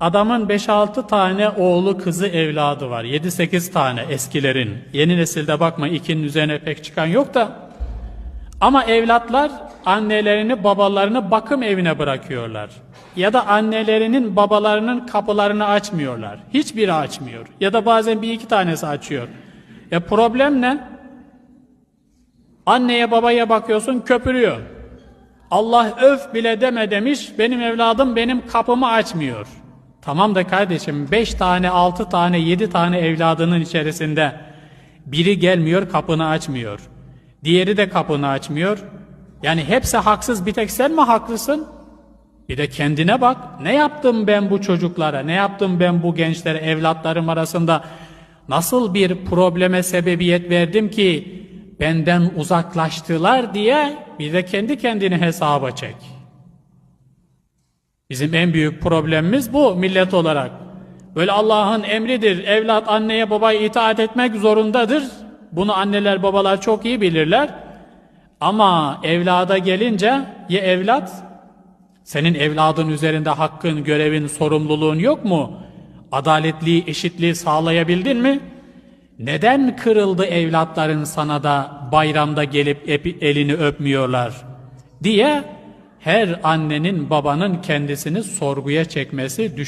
Adamın 5-6 tane oğlu kızı evladı var. 7-8 tane eskilerin. Yeni nesilde bakma ikinin üzerine pek çıkan yok da. Ama evlatlar annelerini babalarını bakım evine bırakıyorlar. Ya da annelerinin babalarının kapılarını açmıyorlar. Hiçbiri açmıyor. Ya da bazen bir iki tanesi açıyor. E problem ne? Anneye babaya bakıyorsun köpürüyor. Allah öf bile deme demiş benim evladım benim kapımı açmıyor. Tamam da kardeşim beş tane altı tane yedi tane evladının içerisinde biri gelmiyor kapını açmıyor. Diğeri de kapını açmıyor. Yani hepsi haksız bir tek sen mi haklısın? Bir de kendine bak. Ne yaptım ben bu çocuklara? Ne yaptım ben bu gençlere, evlatlarım arasında? Nasıl bir probleme sebebiyet verdim ki benden uzaklaştılar diye bir de kendi kendini hesaba çek. Bizim en büyük problemimiz bu millet olarak. Böyle Allah'ın emridir. Evlat anneye babaya itaat etmek zorundadır. Bunu anneler babalar çok iyi bilirler. Ama evlada gelince ya evlat senin evladın üzerinde hakkın, görevin, sorumluluğun yok mu? Adaletliği, eşitliği sağlayabildin mi? Neden kırıldı evlatların sana da bayramda gelip elini öpmüyorlar? Diye her annenin babanın kendisini sorguya çekmesi, düş